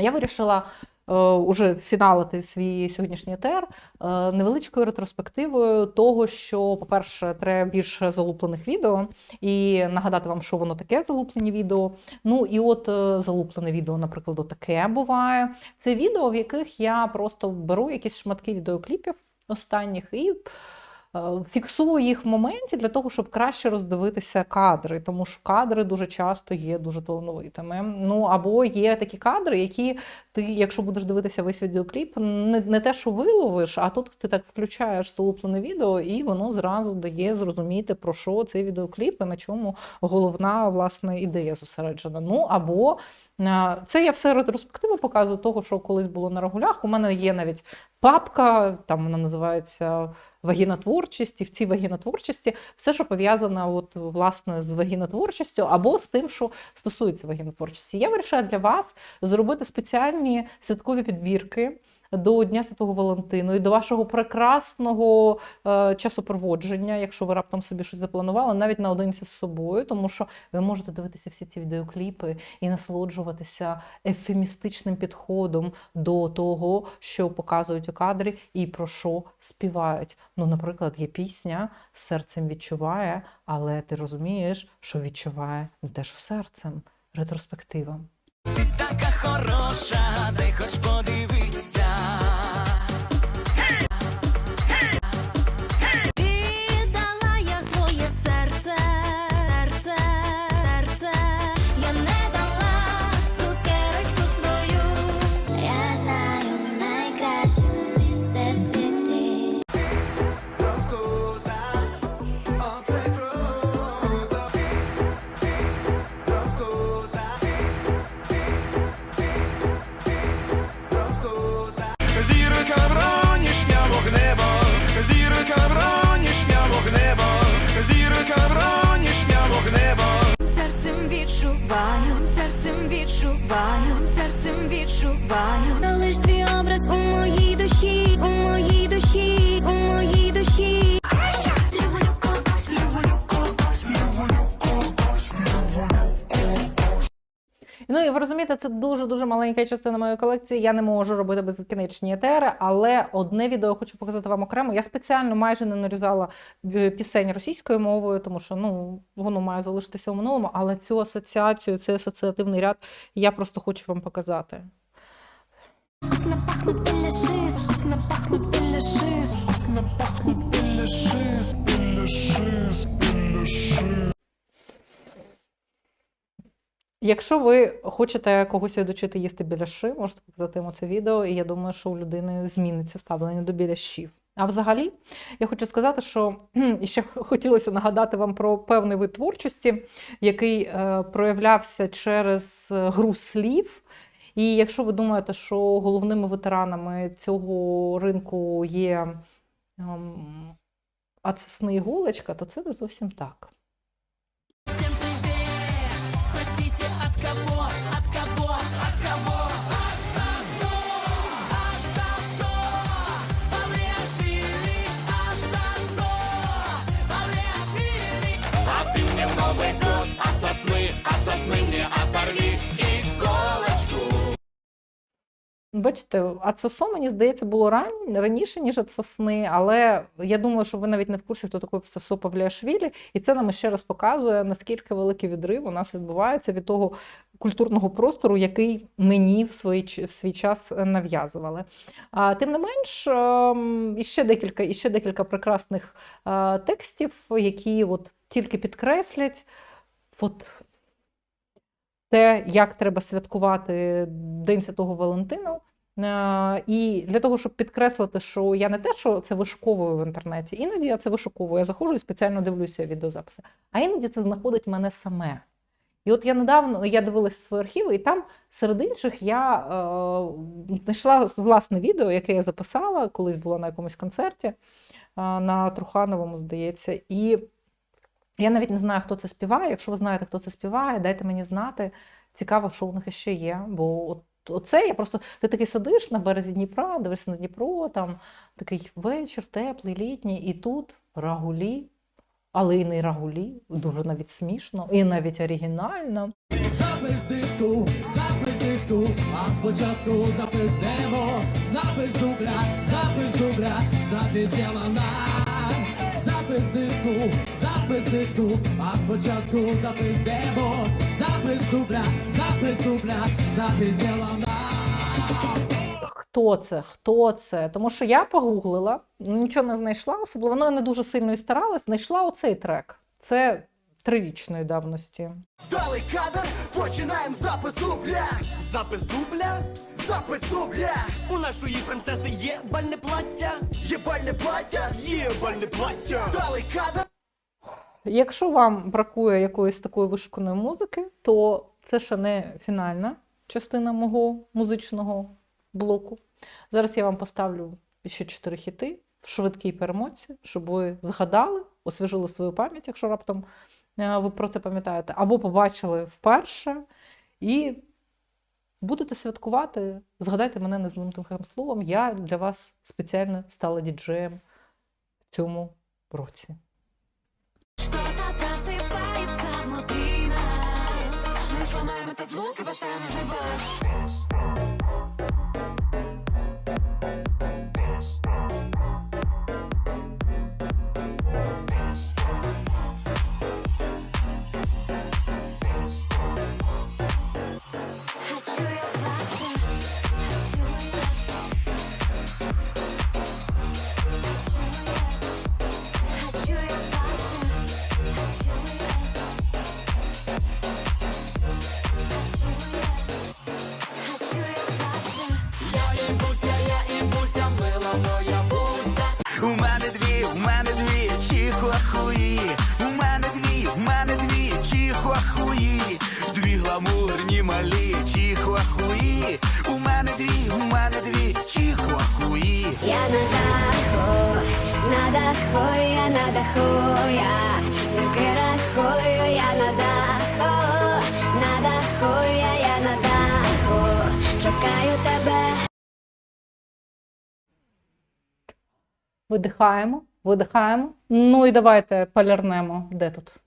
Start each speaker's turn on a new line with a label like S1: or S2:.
S1: Я вирішила е, уже фіналити свій сьогоднішній етер е, невеличкою ретроспективою того, що, по-перше, треба більше залуплених відео, і нагадати вам, що воно таке залуплені відео. Ну і от е, залуплене відео, наприклад, таке буває. Це відео, в яких я просто беру якісь шматки відеокліпів останніх і. Фіксую їх в моменті для того, щоб краще роздивитися кадри, тому що кадри дуже часто є дуже талановитими. Ну або є такі кадри, які ти, якщо будеш дивитися весь відеокліп, не, не те, що виловиш, а тут ти так включаєш залуплене відео, і воно зразу дає зрозуміти, про що цей відеокліп і на чому головна власне ідея зосереджена. Ну або е, це я все ретроспективу показую того, що колись було на регулях. У мене є навіть папка, там вона називається вагінотворчість, і в цій вагінотворчості все, що пов'язане от, власне з вагінотворчістю або з тим, що стосується вагінотворчості. Я вирішила для вас зробити спеціальні святкові підбірки. До Дня Святого Валентину і до вашого прекрасного е, часопроводження, якщо ви раптом собі щось запланували, навіть наодинці з собою, тому що ви можете дивитися всі ці відеокліпи і насолоджуватися ефемістичним підходом до того, що показують у кадрі і про що співають. Ну, наприклад, є пісня серцем відчуває, але ти розумієш, що відчуває не те, що серцем. Ретроспектива.
S2: Ти така хороша, дай хоч подивитися.
S3: Відчуваю, серцем відчуваю, серцем відчуваю. Та лиш твій образ у моїй душі, у моїй
S1: Ну і ви розумієте, це дуже дуже маленька частина моєї колекції. Я не можу робити безкінечні етери, але одне відео хочу показати вам окремо. Я спеціально майже не нарізала е, пісень російською мовою, тому що ну воно має залишитися у минулому. Але цю асоціацію, цей асоціативний ряд я просто хочу вам показати.
S3: Вкусно пахнуть пахнуть.
S1: Якщо ви хочете когось відучити їсти біляши, можете показати йому це відео, і я думаю, що у людини зміниться ставлення до біляшів. А взагалі, я хочу сказати, що ще хотілося нагадати вам про певний вид творчості, який е, проявлявся через е, гру слів. І якщо ви думаєте, що головними ветеранами цього ринку є ем, ацесни і голочка, то це не зовсім так.
S2: От сосны мне оторви иголочку!
S1: Бачите, ацесо, мені здається, було ран... раніше, ніж ацесни, але я думаю, що ви навіть не в курсі, хто такий Ацесо Павліашвілі, і це нам ще раз показує, наскільки великий відрив у нас відбувається від того культурного простору, який мені в свій, в свій час нав'язували. А, тим не менш, ем, іще декілька, іще декілька прекрасних е, текстів, які от тільки підкреслять. От те, як треба святкувати День Святого Валентину. Е, І для того, щоб підкреслити, що я не те, що це вишуковую в інтернеті, іноді я це вишуковую, я заходжу і спеціально дивлюся відеозаписи, а іноді це знаходить мене саме. І от я недавно я дивилася свої архіви, і там серед інших я е, знайшла власне відео, яке я записала, колись була на якомусь концерті е, на Трухановому, здається. І я навіть не знаю, хто це співає. Якщо ви знаєте, хто це співає, дайте мені знати. Цікаво, що у них ще є. Бо от оце я просто ти такий сидиш на березі Дніпра, дивишся на Дніпро, там такий вечір, теплий, літній, і тут Рагулі але і не рагулі, дуже навіть смішно, і навіть оригінально.
S4: Запис диску, запис диску, а спочатку запис демо, запис дубля, запис дубля, запис Ялана. Запис диску, запис диску, а спочатку запис демо, запис дубля, запис дубля, запис Ялана.
S1: Хто це? Хто це? Тому що я погуглила, нічого не знайшла, особливо ну, я не дуже сильно і старалась, знайшла оцей трек. Це трирічної давності.
S5: Дали кадр, починаємо запис дубля. Запис дубля, запис дубля. У нашої принцеси є бальне плаття. Є бальне плаття, є бальне плаття. Дали кадр.
S1: Якщо вам бракує якоїсь такої вишуканої музики, то це ще не фінальна частина мого музичного блоку. Зараз я вам поставлю ще чотири хіти в швидкій перемоці, щоб ви згадали, освіжили свою пам'ять, якщо раптом е, ви про це пам'ятаєте, або побачили вперше і будете святкувати. Згадайте мене незлим тихим словом. Я для вас спеціально стала діджеєм в цьому році.
S3: Что-то просыпается внутри нас Мы сломаем этот звук и поставим нужный бас
S2: У мене дві, у мене дві чихуахуї. У мене дві, у мене дві чихуахуї. Дві гламурні малі чихуахуї. У мене дві, у мене дві чихуахуї.
S3: Я на даху, на даху, я на даху, я
S1: Видихаємо, видихаємо. Ну і давайте полярнемо. Де тут?